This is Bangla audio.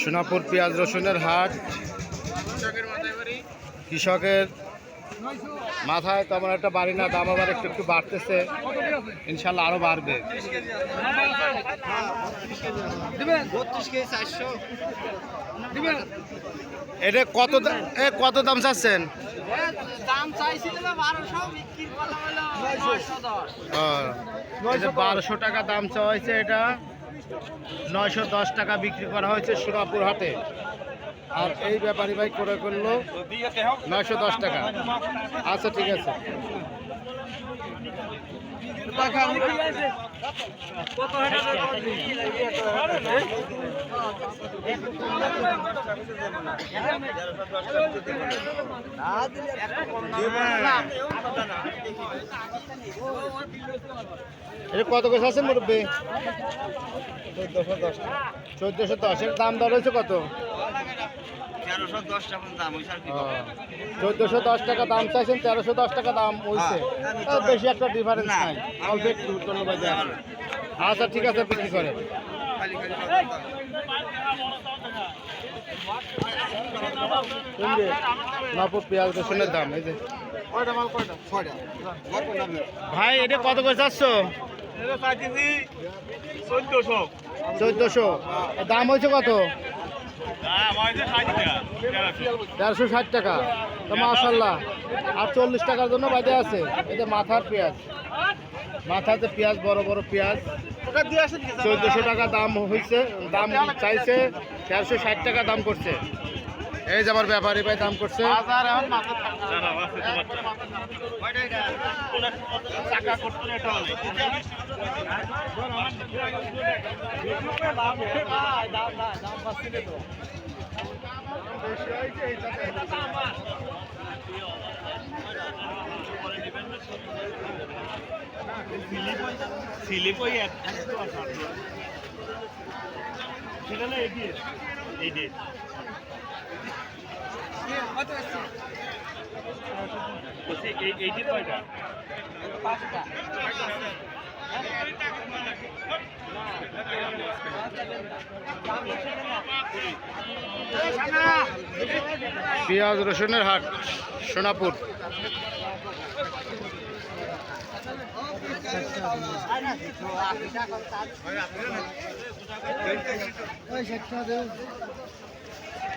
সোনাপুর পেঁয়াজ রসুনের হাট। কৃষকের মাথায় তেমন একটা বাড়ি না, দাম আবার একটু একটু বাড়তেছে। ইনশাল্লাহ আরও বাড়বে। এটা কত এ কত দাম চাচ্ছেন? বারোশো টাকা দাম চাওয়া হয়েছে এটা। নয়শো দশ টাকা বিক্রি করা হয়েছে সুরাপুর হাটে। আর এই ব্যাপারী ভাই করে করল নয়শো দশ টাকা। আচ্ছা ঠিক আছে। কত করে আছে মুরব্বী? চোদ্দোশো দশ চোদ্দোশো দশের দাম দর হয়েছে কত তেরোশো দশ টাকা দাম ওই স্যার চোদ্দোশো দশ টাকা দাম চাইছেন তেরোশো দশ টাকা দাম হয়েছে তাও বেশি একটা ডিফারেন্স নাই। অল্প একটু ধন্যবাদ আচ্ছা ঠিক আছে বিক্রি করে। খালি খালি পেঁয়াজ রসুনের দাম এই যে। ভাই এটা কত করে চাচ্ছ? চোদ্দশো। চোদ্দোশো। দাম হয়েছে কত? তেরোশো ষাট টাকা। তো মাশাল্লাহ। আর চল্লিশ টাকার জন্য বাজে আছে। যে মাথার পেঁয়াজ। মাথাতে পেঁয়াজ, বড় বড় পেঁয়াজ। চোদ্দোশো টাকা দাম হয়েছে দাম চাইছে তেরোশো ষাট টাকা দাম করছে। এই যে আমার ব্যাপারী ভাই দাম করছে। স্লিপ ওই এক সেটা না এটি এই ডেট পেঁয়াজ রসুনের হাট সোনাপুর। দুই